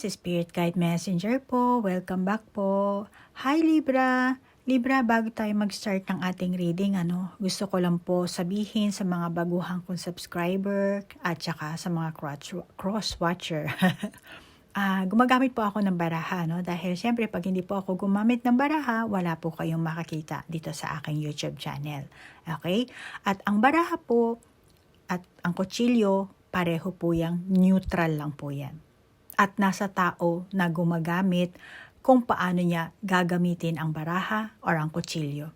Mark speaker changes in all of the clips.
Speaker 1: Is Spirit Guide Messenger po. Welcome back po. Hi Libra! Libra, bago tayo mag-start ng ating reading, ano, gusto ko lang po sabihin sa mga baguhang kong subscriber at saka sa mga cross- cross-watcher. Ah, gumagamit po ako ng baraha, no? Dahil siyempre pag hindi po ako gumamit ng baraha, wala po kayong makakita dito sa aking YouTube channel. Okay? At ang baraha po at ang kutsilyo, pareho po yang neutral lang po yan. At nasa tao na gumagamit kung paano niya gagamitin ang baraha or ang kutsilyo.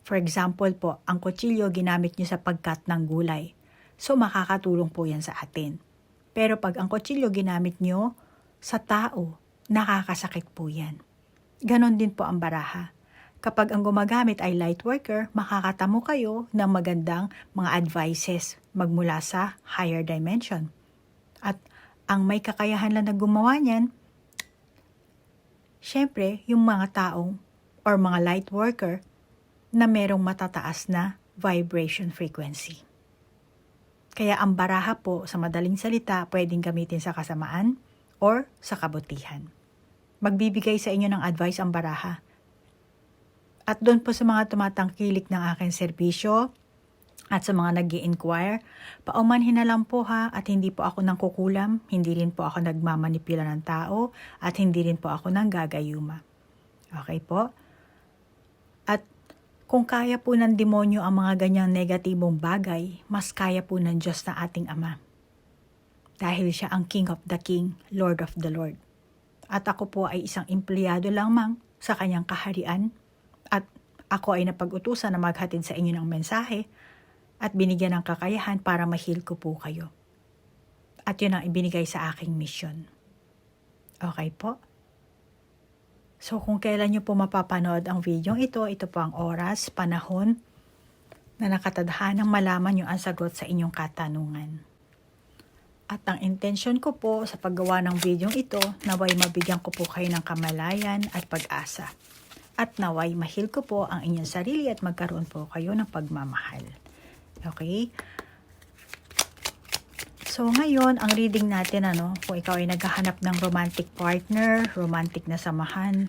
Speaker 1: For example po, ang kutsilyo ginamit niyo sa pagkat ng gulay. So makakatulong po yan sa atin. Pero pag ang kutsilyo ginamit niyo sa tao, nakakasakit po yan. Ganon din po ang baraha. Kapag ang gumagamit ay light worker, makakatamo kayo ng magandang mga advices magmula sa higher dimension. At ang may kakayahan lang na gumawa niyan, syempre, yung mga taong or mga light worker na merong matataas na vibration frequency. Kaya ang baraha po, sa madaling salita, pwedeng gamitin sa kasamaan or sa kabutihan. Magbibigay sa inyo ng advice ang baraha. At doon po sa mga tumatangkilik ng aking serbisyo at sa mga nag inquire paumanhin na lang po ha at hindi po ako nang kukulam, hindi rin po ako nagmamanipula ng tao at hindi rin po ako nang gagayuma. Okay po? At kung kaya po ng demonyo ang mga ganyang negatibong bagay, mas kaya po ng Diyos na ating Ama. Dahil siya ang King of the King, Lord of the Lord. At ako po ay isang empleyado lamang sa kanyang kaharian at ako ay napag-utusan na maghatid sa inyo ng mensahe at binigyan ng kakayahan para mahil ko po kayo. At yun ang ibinigay sa aking mission. Okay po? So kung kailan nyo po mapapanood ang video ito, ito po ang oras, panahon na nakatadhanang malaman nyo ang sagot sa inyong katanungan. At ang intention ko po sa paggawa ng video ito, naway mabigyan ko po kayo ng kamalayan at pag-asa. At naway mahil ko po ang inyong sarili at magkaroon po kayo ng pagmamahal. Okay? So ngayon, ang reading natin, ano, kung ikaw ay naghahanap ng romantic partner, romantic na samahan,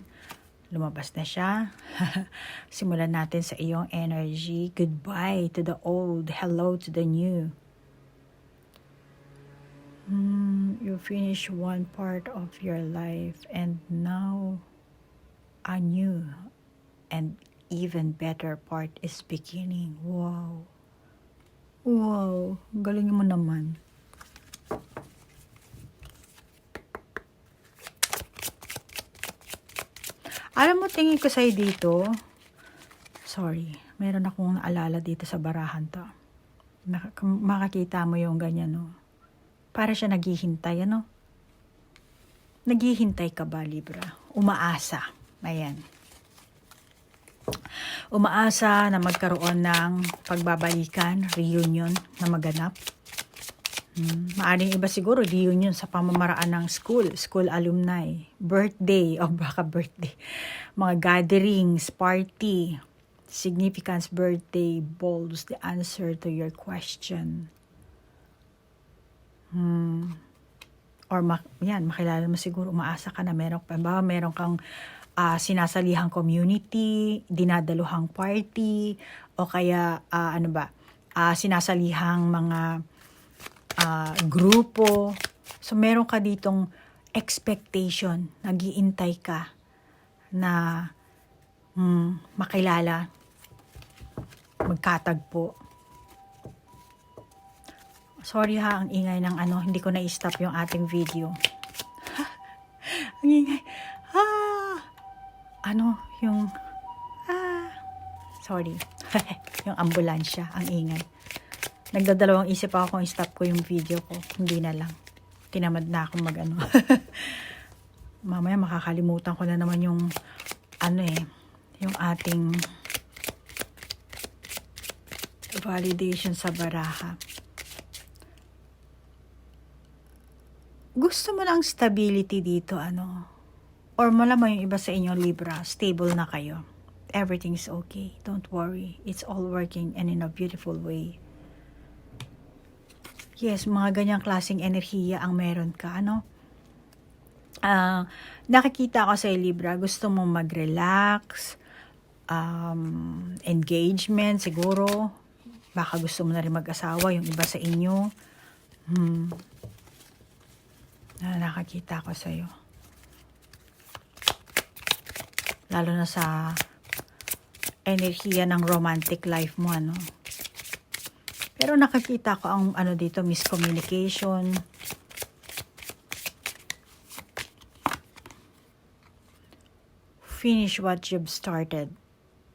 Speaker 1: lumabas na siya. Simulan natin sa iyong energy. Goodbye to the old, hello to the new. Hmm, you finish one part of your life and now a new and even better part is beginning. Wow. Wow, galing mo naman. Alam mo, tingin ko sa'yo dito, sorry, meron akong naalala dito sa barahan to. Nak- makakita mo yung ganyan, no? Para siya naghihintay, ano? Naghihintay ka ba, Libra? Umaasa. Ayan. Umaasa na magkaroon ng pagbabalikan, reunion na maganap. Hmm. Maaring iba siguro, reunion sa pamamaraan ng school, school alumni, birthday, o baka birthday, mga gatherings, party, significance birthday, balls, the answer to your question. Hmm. Or mak yan, makilala mo siguro, umaasa ka na meron ba, meron kang ah, sinasalihang community, dinadaluhang party, o kaya ah, ano ba, ah, sinasalihang mga ah, grupo. So meron ka ditong expectation, nagiintay ka na hmm, makilala, magkatagpo. Sorry ha, ang ingay ng ano, hindi ko na-stop yung ating video. ang ingay. Ah! Ano, yung... Ah! Sorry. yung ambulansya, ang ingay. Nagdadalawang isip ako kung stop ko yung video ko. Hindi na lang. Tinamad na akong mag ano. Mamaya makakalimutan ko na naman yung ano eh, yung ating validation sa baraha. gusto mo ng stability dito, ano? Or malamang yung iba sa inyo, Libra, stable na kayo. Everything's okay. Don't worry. It's all working and in a beautiful way. Yes, mga ganyang klaseng enerhiya ang meron ka, ano? Ah, nakikita ko sa Libra, gusto mo mag-relax, um, engagement siguro. Baka gusto mo na rin mag-asawa, yung iba sa inyo. Hmm. Na nakakita ko sa'yo. Lalo na sa enerhiya ng romantic life mo, ano. Pero nakakita ko ang ano dito, miscommunication. Finish what you've started.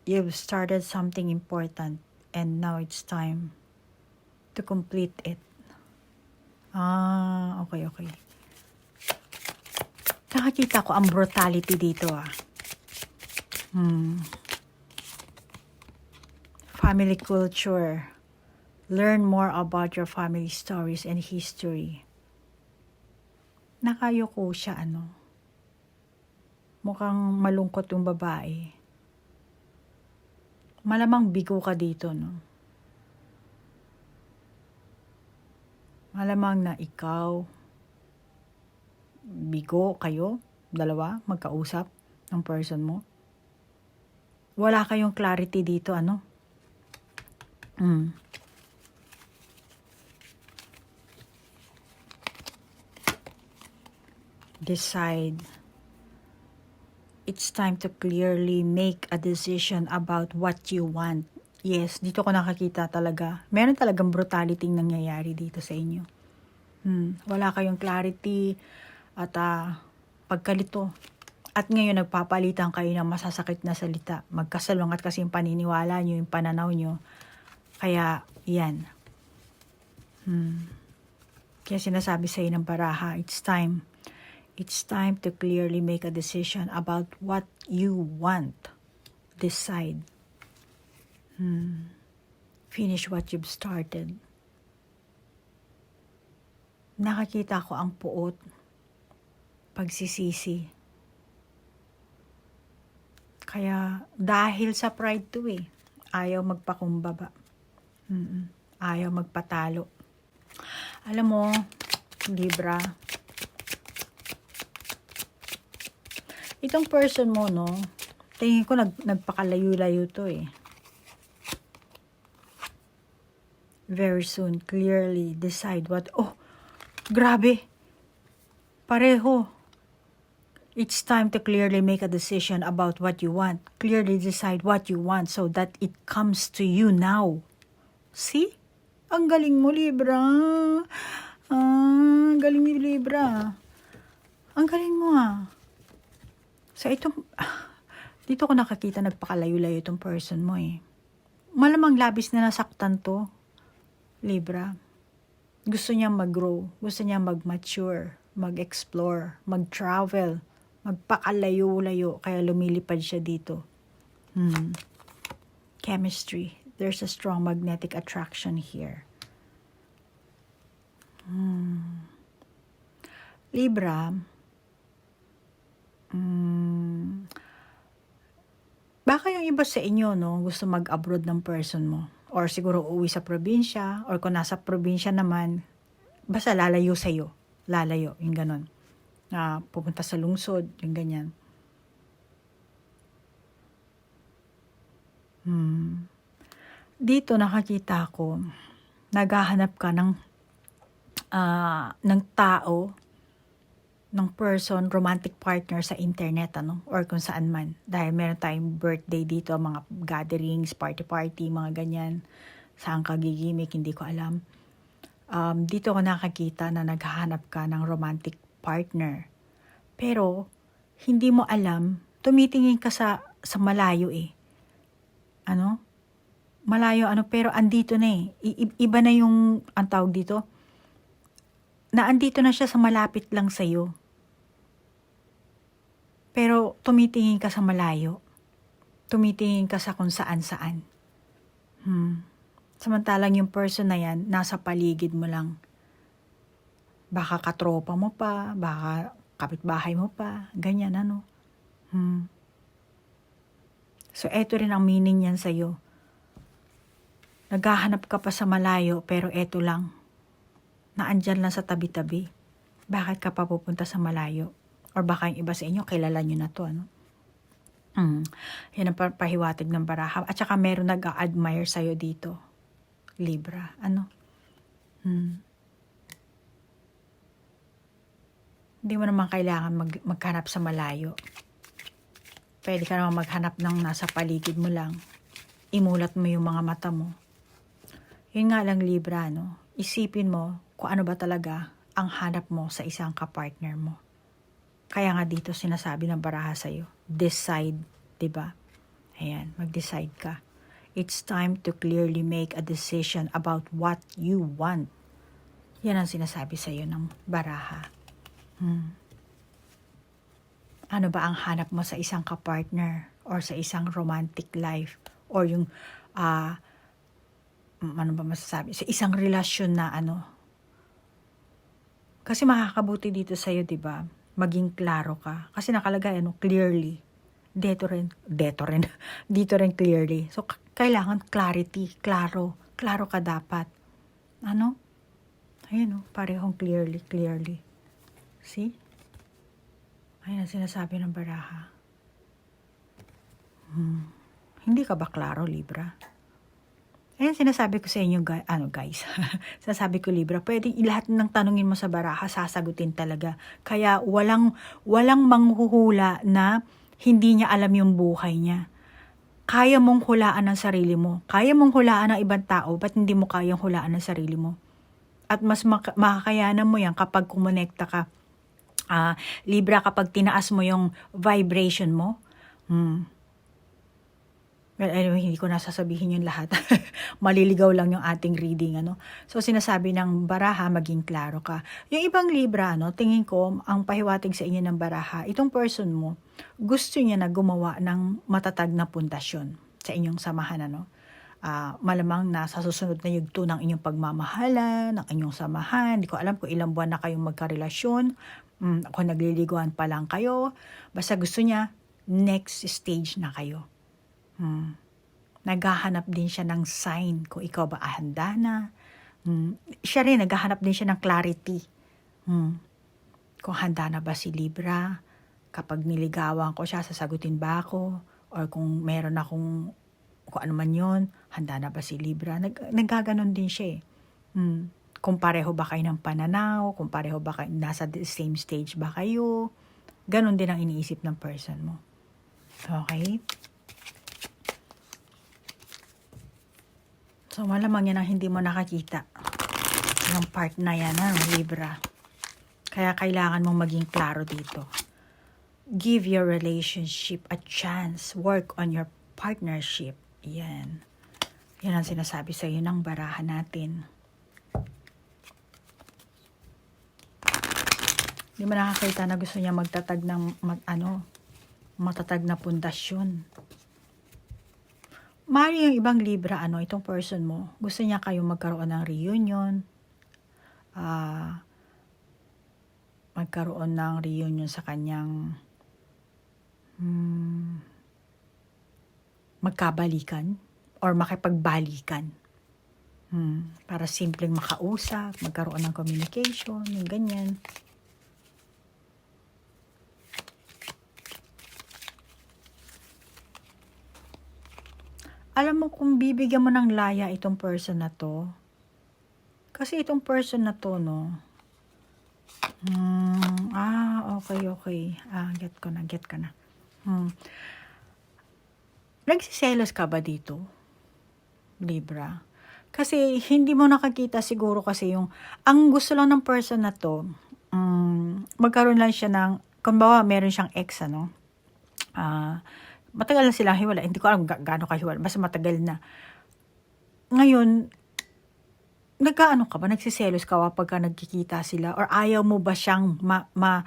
Speaker 1: You've started something important and now it's time to complete it. Ah, okay, okay. Nakakita ko ang brutality dito ah. Hmm. Family culture. Learn more about your family stories and history. Nakayoko siya ano. Mukhang malungkot yung babae. Malamang bigo ka dito, no? Malamang na ikaw, bigo kayo, dalawa, magkausap ng person mo. Wala kayong clarity dito, ano? Mm. Decide. It's time to clearly make a decision about what you want. Yes, dito ko nakakita talaga. Meron talagang brutality nangyayari dito sa inyo. Hmm, wala kayong clarity at ah, pagkalito. At ngayon nagpapalitan kayo ng masasakit na salita. Magkasalungat kasi yung paniniwala nyo, yung pananaw nyo. Kaya, yan. Hmm. Kaya sinasabi sa ng baraha, it's time. It's time to clearly make a decision about what you want. Decide. Hmm. Finish what you've started. Nakakita ko ang puot. Pagsisisi. Kaya dahil sa pride to eh, ayaw magpakumbaba. Mm-mm. Ayaw magpatalo. Alam mo, Libra, itong person mo, no, tingin ko nag, nagpakalayo-layo to eh. Very soon, clearly decide what, oh, grabe, pareho. It's time to clearly make a decision about what you want. Clearly decide what you want so that it comes to you now. See? Ang galing mo, Libra. Ah, galing ni Libra. Ang galing mo ah. So itong, ah, dito ko nakakita nagpakalayo-layo itong person mo eh. Malamang labis na nasaktan to, Libra. Gusto niya mag-grow, gusto niya mag-mature, mag-explore, mag-travel, magpakalayo-layo, kaya lumilipad siya dito. Hmm. Chemistry. There's a strong magnetic attraction here. Hmm. Libra, mm, baka yung iba sa inyo, no, gusto mag-abroad ng person mo. Or siguro uuwi sa probinsya, or kung nasa probinsya naman, basta lalayo sa'yo. Lalayo, yung ganon. Na pupunta sa lungsod, yung ganyan. Hmm. Dito nakakita ko, naghahanap ka ng ah, ng tao, ng person, romantic partner sa internet, ano, or kung saan man. Dahil meron tayong birthday dito, mga gatherings, party-party, mga ganyan. Saan ka gigimik, hindi ko alam. Um, dito ko nakakita na naghahanap ka ng romantic partner. Pero, hindi mo alam, tumitingin ka sa, sa malayo eh. Ano? Malayo ano, pero andito na eh. I- iba na yung, ang tawag dito, na andito na siya sa malapit lang sa'yo. Pero tumitingin ka sa malayo. Tumitingin ka sa kung saan-saan. Hmm. Samantalang yung person na yan, nasa paligid mo lang. Baka katropa mo pa, baka kapitbahay mo pa, ganyan ano. Hmm. So, eto rin ang meaning niyan sa'yo. Naghahanap ka pa sa malayo, pero eto lang na andyan lang sa tabi-tabi. Bakit ka pa pupunta sa malayo? Or baka yung iba sa inyo, kilala nyo na to, ano? Mm. Yan ang pa- pahiwatig ng baraha. At saka meron nag-admire sa'yo dito. Libra. Ano? Hmm. Hindi mo naman kailangan mag, maghanap sa malayo. Pwede ka naman maghanap ng nasa paligid mo lang. Imulat mo yung mga mata mo. Yun nga lang Libra, no? Isipin mo kung ano ba talaga ang hanap mo sa isang kapartner mo. Kaya nga dito sinasabi ng baraha sa'yo, decide, ba? Ayan, mag-decide ka. It's time to clearly make a decision about what you want. Yan ang sinasabi sa'yo ng baraha. Hmm. Ano ba ang hanap mo sa isang kapartner or sa isang romantic life? Or yung ah mm, ano ba masasabi? Sa isang relasyon na ano? Kasi makakabuti dito sa iyo 'di ba? Maging klaro ka. Kasi nakalagay ano clearly. Dito rin dito rin. Dito rin clearly. So kailangan clarity klaro. Klaro ka dapat. Ano? Ayun oh, parehong clearly clearly see Ayan ang sinasabi ng baraha. Hmm. Hindi ka ba klaro, Libra? Ayan sinasabi ko sa inyo, guy, ano guys, sinasabi ko Libra, pwedeng lahat ng tanungin mo sa baraha, sasagutin talaga. Kaya walang, walang manghuhula na hindi niya alam yung buhay niya. Kaya mong hulaan ang sarili mo. Kaya mong hulaan ang ibang tao, ba't hindi mo kayang hulaan ang sarili mo? At mas mak- makakayanan mo yan kapag kumonekta ka ah Libra, kapag tinaas mo yung vibration mo, hmm. Well, anyway, hindi ko nasasabihin yung lahat. Maliligaw lang yung ating reading, ano. So, sinasabi ng baraha, maging klaro ka. Yung ibang Libra, ano, tingin ko, ang pahiwatig sa inyo ng baraha, itong person mo, gusto niya na gumawa ng matatag na pundasyon sa inyong samahan, ano. Ah, malamang na sa susunod na yugto ng inyong pagmamahalan, ng inyong samahan, hindi ko alam kung ilang buwan na kayong magkarelasyon, mm, kung nagliliguan pa lang kayo, basta gusto niya, next stage na kayo. Hmm. Naghahanap din siya ng sign kung ikaw ba ahanda na. Hmm. Siya rin, naghahanap din siya ng clarity. Hmm. Kung handa na ba si Libra, kapag niligawan ko siya, sasagutin ba ako? Or kung meron akong, kung ano man yun, handa na ba si Libra? Nag, nagkaganon din siya eh. Hmm. Kung pareho ba kayo ng pananaw, kung pareho ba kayo, nasa same stage ba kayo, ganon din ang iniisip ng person mo. Okay? So, malamang yan ang hindi mo nakakita. Yung part na yan, ha, Libra. Kaya kailangan mong maging klaro dito. Give your relationship a chance. Work on your partnership. Yan. Yan ang sinasabi sa iyo ng baraha natin. Hindi mo nakakita na gusto niya magtatag ng mag, ano, matatag na pundasyon. Mari yung ibang Libra, ano, itong person mo, gusto niya kayong magkaroon ng reunion, ah, magkaroon ng reunion sa kanyang hmm, magkabalikan or makipagbalikan. Hmm, para simpleng makausap, magkaroon ng communication, yung ganyan. Alam mo kung bibigyan mo ng laya itong person na to, kasi itong person na to, no, hmm, ah, okay, okay, ah, get ko na, get ka na. Hmm. Nagsiselos ka ba dito? Libra? Kasi hindi mo nakakita siguro kasi yung, ang gusto lang ng person na to, um, magkaroon lang siya ng, kung bawa meron siyang ex, ano, ah, matagal na silang hiwalay. Hindi ko alam ga- gaano kahiwalay. Basta matagal na. Ngayon, nagkaano ka ba? Nagsiselos ka ba pagka nagkikita sila? Or ayaw mo ba siyang ma, ma,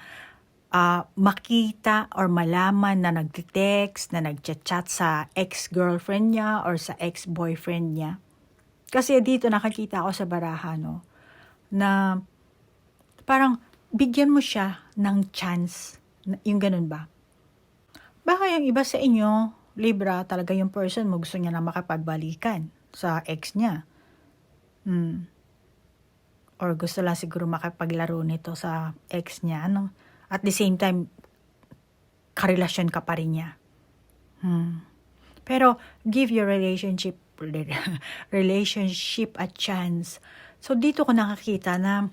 Speaker 1: ah, makita or malaman na nagte-text, na nagchat-chat sa ex-girlfriend niya or sa ex-boyfriend niya? Kasi dito nakakita ako sa baraha, no? Na parang bigyan mo siya ng chance. Yung ganun ba? Baka yung iba sa inyo, Libra, talaga yung person mo gusto niya na makapagbalikan sa ex niya. Hmm. Or gusto lang siguro makapaglaro nito sa ex niya, ano? at the same time, karelasyon ka pa rin niya. Hmm. Pero, give your relationship, relationship a chance. So, dito ko nakakita na,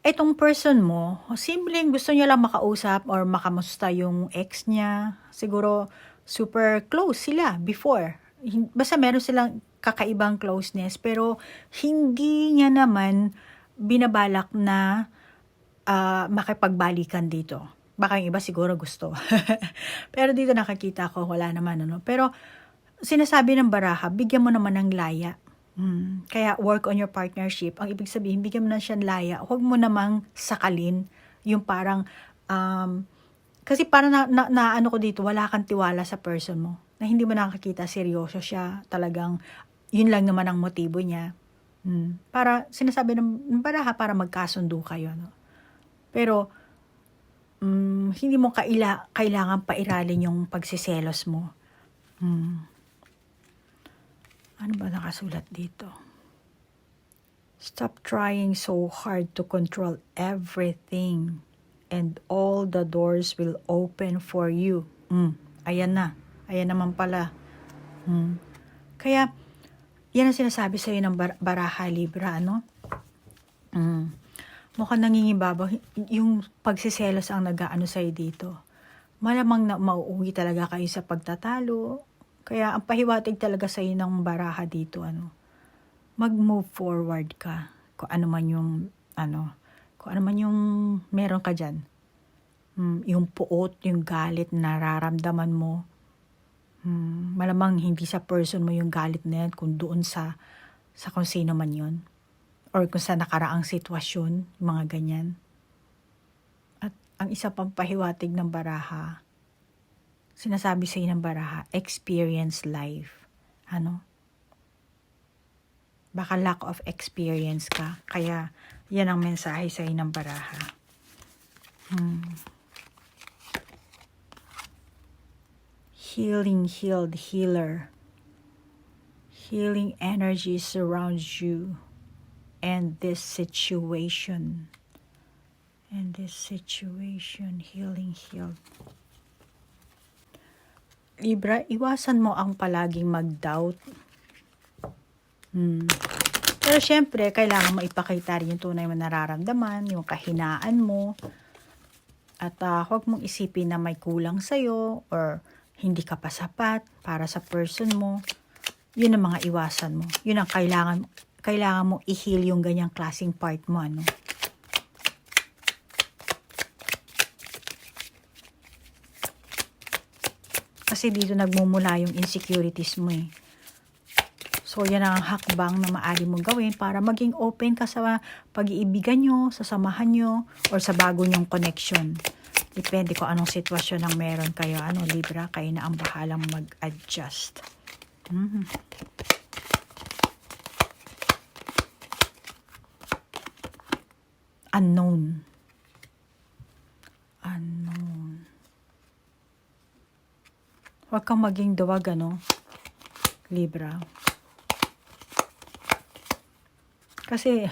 Speaker 1: etong person mo, simpleng gusto niya lang makausap or makamusta yung ex niya. Siguro, super close sila before. Basta meron silang kakaibang closeness, pero hindi niya naman binabalak na ah, makipagbalikan dito. Baka yung iba siguro gusto. pero dito nakakita ko, wala naman. Ano? Pero sinasabi ng baraha, bigyan mo naman ng laya. Hmm. Kaya work on your partnership. Ang ibig sabihin, bigyan mo na siya laya. Huwag mo namang sakalin yung parang, um, kasi parang na, na, na ano ko dito, wala kang tiwala sa person mo. Na hindi mo nakakita, seryoso siya. Talagang, yun lang naman ang motibo niya. Hmm. Para, sinasabi ng baraha, para magkasundo kayo. No? Pero, mm, hindi mo kaila, kailangan pairalin yung pagsiselos mo. Hmm. Ano ba nakasulat dito? Stop trying so hard to control everything and all the doors will open for you. Mm, ayan na. Ayan naman pala. Mm. Kaya, yan ang sinasabi sa'yo ng bar- baraha libra, ano? Mm. Mukhang nangingibabaw. Yung pagsiselos ang nag-ano sa'yo dito. Malamang na mauuwi talaga kayo sa pagtatalo. Kaya ang pahiwatig talaga sa'yo ng baraha dito, ano? Mag-move forward ka. Kung ano man yung, ano, kung ano man yung meron ka dyan. Mm, yung puot, yung galit na nararamdaman mo. Hmm, malamang hindi sa person mo yung galit na yan, kung doon sa, sa kung sino man yun. Or kung sa nakaraang sitwasyon, mga ganyan. At ang isa pang pahiwatig ng baraha, sinasabi sa ng baraha, experience life. Ano? Baka lack of experience ka. Kaya, yan ang mensahe sa ng baraha. Hmm. Healing, healed, healer. Healing energy surrounds you and this situation. And this situation, healing, healed. Libra, iwasan mo ang palaging mag-doubt. Hmm. Pero syempre, kailangan mo ipakita rin yung tunay mo nararamdaman, yung kahinaan mo. At ah, huwag mong isipin na may kulang sa'yo or hindi ka pa sapat para sa person mo. Yun ang mga iwasan mo. Yun ang kailangan, kailangan mo i-heal yung ganyang klaseng part mo. Ano? Kasi dito nagmumula yung insecurities mo eh. So, yan ang hakbang na maaari mong gawin para maging open ka sa pag-iibigan nyo, sa samahan nyo, or sa bago nyong connection. Depende kung anong sitwasyon ang meron kayo. Ano, Libra, kayo na ang bahalang mag-adjust. Mhm. Unknown. Unknown. Huwag kang maging duwag, ano, Libra. Kasi,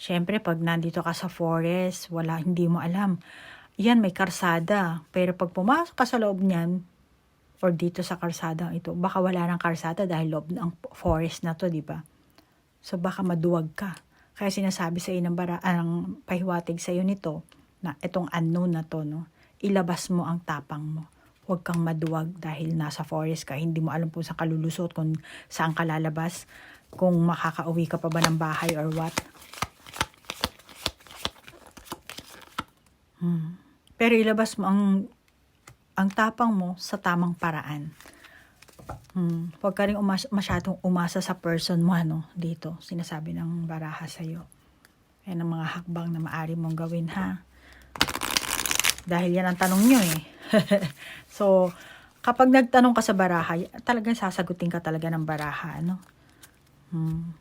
Speaker 1: syempre, pag nandito ka sa forest, wala, hindi mo alam. Yan, may karsada. Pero pag pumasok ka sa loob niyan, or dito sa karsada ito, baka wala ng karsada dahil loob ng forest na to, di ba? So, baka maduwag ka. Kaya sinasabi sa iyo ng bara, ang pahiwatig sa iyo nito, na itong unknown na to, no? ilabas mo ang tapang mo. Huwag kang maduwag dahil nasa forest ka. Hindi mo alam kung saan ka lulusot, kung saan ka lalabas, kung makakauwi ka pa ba ng bahay or what. Hmm. Pero ilabas mo ang ang tapang mo sa tamang paraan. Hmm. Huwag ka rin umas- masyadong umasa sa person mo, ano, dito. Sinasabi ng baraha sa'yo. Yan ang mga hakbang na maaari mong gawin, ha? Dahil yan ang tanong nyo, eh. so, kapag nagtanong ka sa baraha, talagang sasagutin ka talaga ng baraha, ano? Hmm.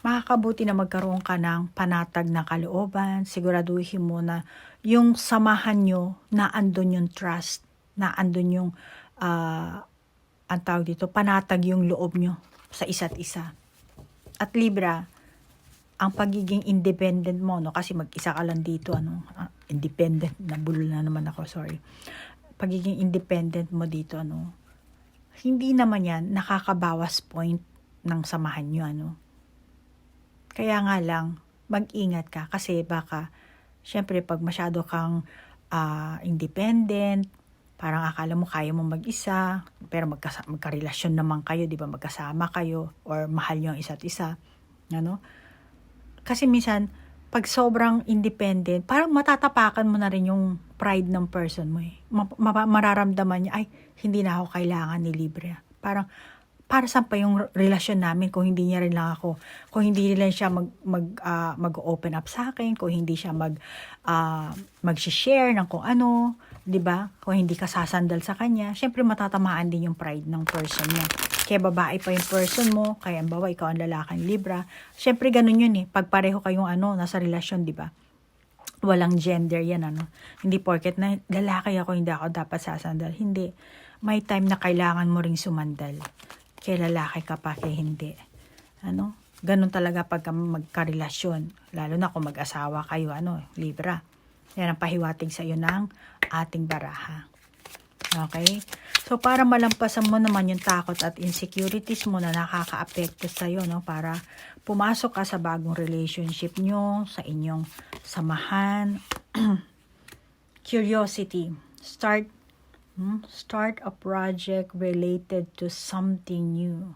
Speaker 1: Makakabuti na magkaroon ka ng panatag na kalooban. Siguraduhin mo na yung samahan nyo na andun yung trust, na andun yung, ah, ang tawag dito, panatag yung loob nyo sa isa't isa. At Libra, ang pagiging independent mo, no, kasi mag-isa ka lang dito, ano, ah, independent, nabulol na naman ako, sorry. Pagiging independent mo dito, ano, hindi naman yan nakakabawas point ng samahan nyo, ano. Kaya nga lang, mag-ingat ka kasi baka, syempre pag masyado kang ah, independent, parang akala mo kaya mo mag-isa, pero magkasa- magkarelasyon naman kayo, di ba? Magkasama kayo or mahal nyo ang isa't isa. Ano? Kasi minsan, pag sobrang independent, parang matatapakan mo na rin yung pride ng person mo eh. Ma- ma- mararamdaman niya, ay, hindi na ako kailangan ni Libre. Parang, para saan pa yung relasyon namin kung hindi niya rin lang ako, kung hindi rin siya mag, mag, ah, mag-open up sa akin, kung hindi siya mag, ah, mag-share ng kung ano, di ba? Kung hindi ka sasandal sa kanya, syempre matatamaan din yung pride ng person niya. Kaya babae pa yung person mo, kaya bawa ikaw ang lalaking Libra. Syempre ganun yun eh. Pag pareho kayong ano, nasa relasyon, di ba? Walang gender yan, ano. Hindi porket na lalaki ako, hindi ako dapat sasandal. Hindi. May time na kailangan mo ring sumandal. Kaya lalaki ka pa, kaya hindi. Ano? Ganun talaga pag magkarelasyon. Lalo na kung mag-asawa kayo, ano, Libra. Yan ang pahiwatig sa iyo ng ating baraha. Okay? So, para malampasan mo naman yung takot at insecurities mo na nakaka-apekto sa iyo, no? Para pumasok ka sa bagong relationship nyo, sa inyong samahan. Curiosity. Start? Hmm? start a project related to something new.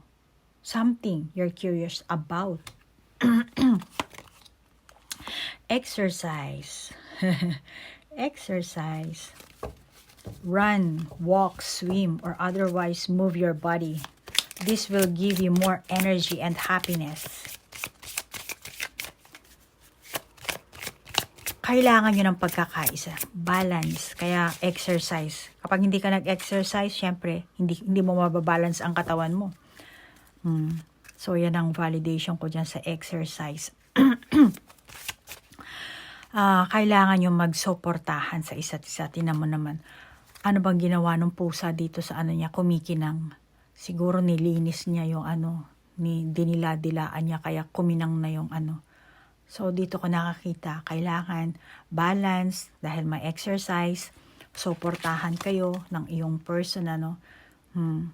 Speaker 1: Something you're curious about. Exercise. Exercise. Run, walk, swim, or otherwise move your body. This will give you more energy and happiness. Kailangan nyo ng pagkakaisa. Balance. Kaya exercise. Kapag hindi ka nag-exercise, syempre, hindi, hindi mo mababalance ang katawan mo. Hmm. So, yan ang validation ko dyan sa exercise. Ah, kailangan yung magsuportahan sa isa't isa. Tinan mo naman, ano bang ginawa ng pusa dito sa ano niya, kumikinang. Siguro nilinis niya yung ano, ni dinila-dilaan niya, kaya kuminang na yung ano. So, dito ko nakakita, kailangan balance dahil may exercise, suportahan kayo ng iyong person, ano. Hmm.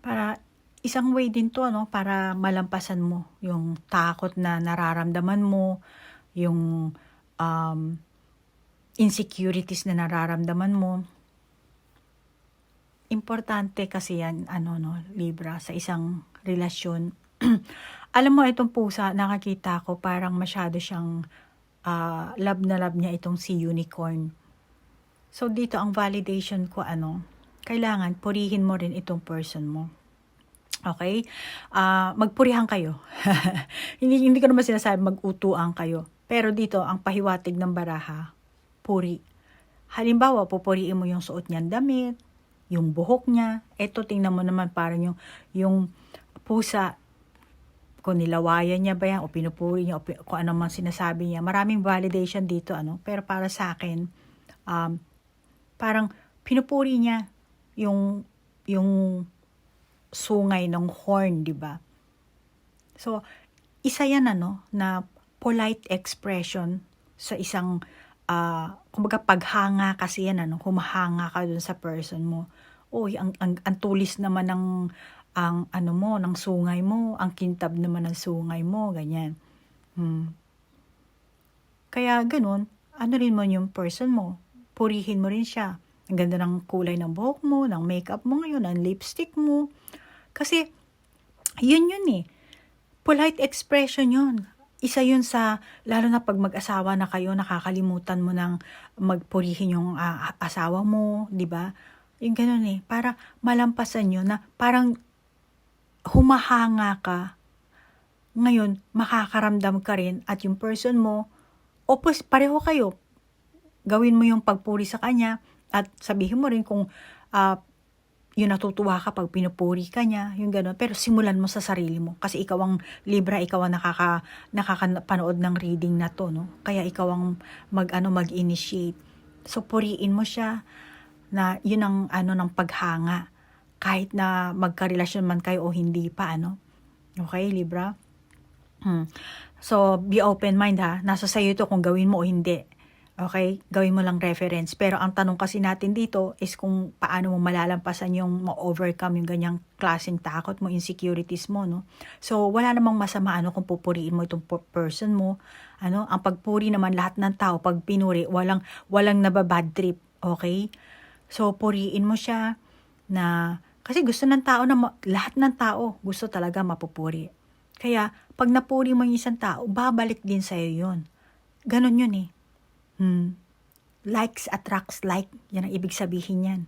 Speaker 1: Para, isang way din to, ano, para malampasan mo yung takot na nararamdaman mo, yung um, insecurities na nararamdaman mo. Importante kasi yan, ano no, Libra, sa isang relasyon. Alam mo, itong pusa, nakakita ko parang masyado siyang uh, love na love niya itong si unicorn. So, dito ang validation ko, ano, kailangan purihin mo rin itong person mo. Okay? Uh, magpurihan kayo. hindi, hindi ko naman sinasabi mag-utuan kayo. Pero dito, ang pahiwatig ng baraha, puri. Halimbawa, pupuriin mo yung suot niyang damit, yung buhok niya. Ito, tingnan mo naman parang yung, yung pusa, kung nilawayan niya ba yan, o pinupuri niya, o pi- kung ano man sinasabi niya. Maraming validation dito, ano. Pero para sa akin, um, parang pinupuri niya yung, yung sungay ng horn, di ba? So, isa yan, ano, na polite expression sa isang uh, kumbaga paghanga kasi yan ano humahanga ka dun sa person mo oy ang, ang, ang tulis naman ng ang ano mo ng sungay mo ang kintab naman ng sungay mo ganyan. Hmm. kaya ganun ano rin mo yung person mo purihin mo rin siya. Ang ganda ng kulay ng buhok mo ng makeup mo ngayon ng lipstick mo. Kasi yun yun eh. Polite expression yun. Isa yun sa, lalo na pag mag-asawa na kayo, nakakalimutan mo ng magpurihin yung uh, asawa mo, di ba? Yung ganun eh, para malampasan nyo na parang humahanga ka. Ngayon, makakaramdam ka rin at yung person mo, o pues pareho kayo, gawin mo yung pagpuri sa kanya at sabihin mo rin kung uh, yung natutuwa ka pag pinupuri ka niya, yung gano'n. Pero simulan mo sa sarili mo. Kasi ikaw ang Libra, ikaw ang nakaka, nakakapanood ng reading na to, no? Kaya ikaw ang mag, ano, mag-initiate. So, puriin mo siya na yun ang, ano, ng paghanga. Kahit na magkarelasyon man kayo o hindi pa, ano? Okay, Libra? Hmm. So, be open mind ha. Nasa sayo ito kung gawin mo o hindi. Okay? Gawin mo lang reference. Pero ang tanong kasi natin dito is kung paano mo malalampasan yung ma-overcome yung ganyang klaseng takot mo, insecurities mo, no? So, wala namang masama, ano, kung pupuriin mo itong person mo. Ano, ang pagpuri naman lahat ng tao, pag pinuri, walang, walang nababad trip. Okay? So, puriin mo siya na, kasi gusto ng tao na, ma- lahat ng tao gusto talaga mapupuri. Kaya, pag napuri mo yung isang tao, babalik din sa'yo yun. Ganon yun eh. Hmm. Likes attracts like. Yan ang ibig sabihin yan.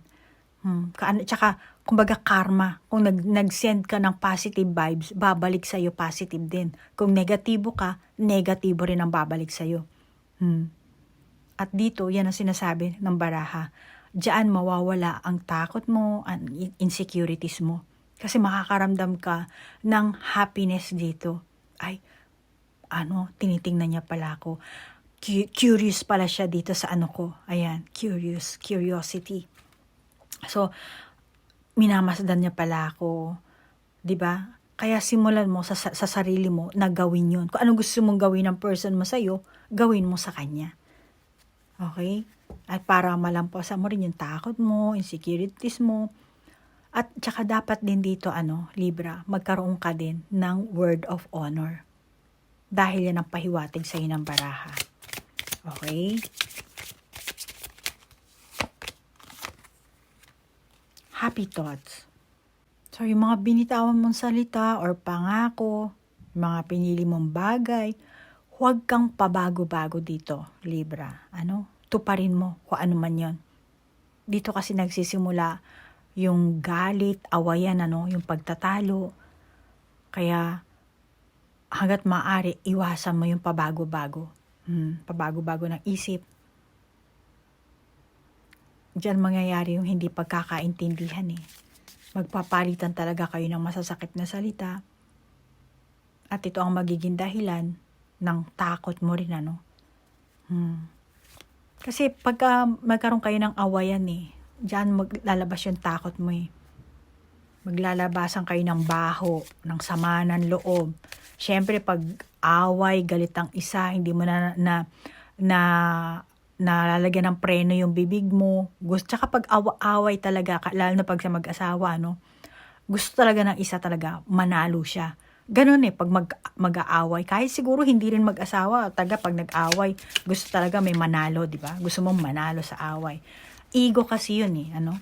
Speaker 1: Hmm. Kaano, tsaka, kumbaga karma. Kung nag, nag-send ka ng positive vibes, babalik sa'yo positive din. Kung negatibo ka, negatibo rin ang babalik sa'yo. Hmm. At dito, yan ang sinasabi ng baraha. Diyan mawawala ang takot mo, ang insecurities mo. Kasi makakaramdam ka ng happiness dito. Ay, ano, tinitingnan niya pala ako. Cu- curious pala siya dito sa ano ko. Ayan, curious, curiosity. So, minamasdan niya pala ako. 'Di ba? Kaya simulan mo sa, sa, sa sarili mo na gawin yun. Kung ano gusto mong gawin ng person mo sa'yo, gawin mo sa kanya. Okay? At para malampasan mo rin yung takot mo, insecurities mo. At tsaka dapat din dito, ano, Libra, magkaroon ka din ng word of honor. Dahil yan ang pahiwatig sa'yo ng baraha. Okay? Happy thoughts. So, yung mga binitawan mong salita or pangako, mga pinili mong bagay, huwag kang pabago-bago dito, Libra. Ano? Tuparin mo kung ano man yon. Dito kasi nagsisimula yung galit, awayan, ano, yung pagtatalo. Kaya, hanggat maaari, iwasan mo yung pabago-bago. Hmm, pabago-bago ng isip. Diyan mangyayari yung hindi pagkakaintindihan eh. Magpapalitan talaga kayo ng masasakit na salita. At ito ang magiging dahilan ng takot mo rin ano. Hmm. Kasi pagka magkaroon kayo ng awayan eh, diyan maglalabas yung takot mo eh. Maglalabasan kayo ng baho, ng sama ng loob. Siyempre, pag away, galit ang isa, hindi mo na, na, na nalalagyan ng preno yung bibig mo. Gusto, tsaka pag awa-away talaga, lalo na pag sa mag-asawa, no? Gusto talaga ng isa talaga, manalo siya. Ganun eh, pag mag, mag-aaway. Kahit siguro hindi rin mag-asawa, taga pag nag-away, gusto talaga may manalo, di ba? Gusto mong manalo sa away. Ego kasi yun eh, ano?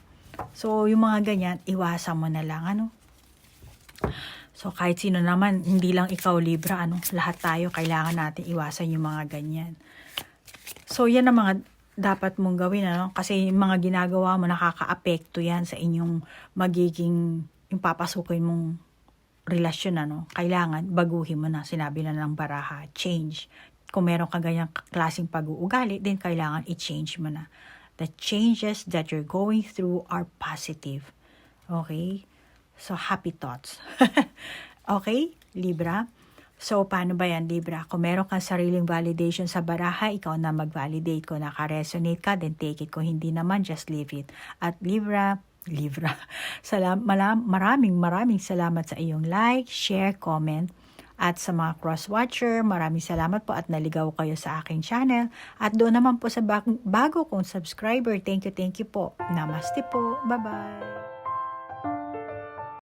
Speaker 1: So, yung mga ganyan, iwasan mo na lang, ano? So, kahit sino naman, hindi lang ikaw Libra, ano? Lahat tayo, kailangan natin iwasan yung mga ganyan. So, yan ang mga dapat mong gawin, ano? Kasi yung mga ginagawa mo, nakaka-apekto yan sa inyong magiging, yung papasukin mong relasyon, ano? Kailangan, baguhin mo na. Sinabi na ng baraha, change. Kung meron ka ganyang klaseng pag-uugali, then kailangan i-change mo na. The changes that you're going through are positive. Okay? So, happy thoughts. okay, Libra? So, paano ba yan, Libra? Kung meron kang sariling validation sa baraha, ikaw na mag-validate. Kung naka-resonate ka, then take it. Kung hindi naman, just leave it. At Libra, Libra, salam, malam, maraming maraming salamat sa iyong like, share, comment. At sa mga cross-watcher, maraming salamat po at naligaw kayo sa aking channel. At doon naman po sa bag- bago kong subscriber, thank you, thank you po. Namaste po. Bye-bye.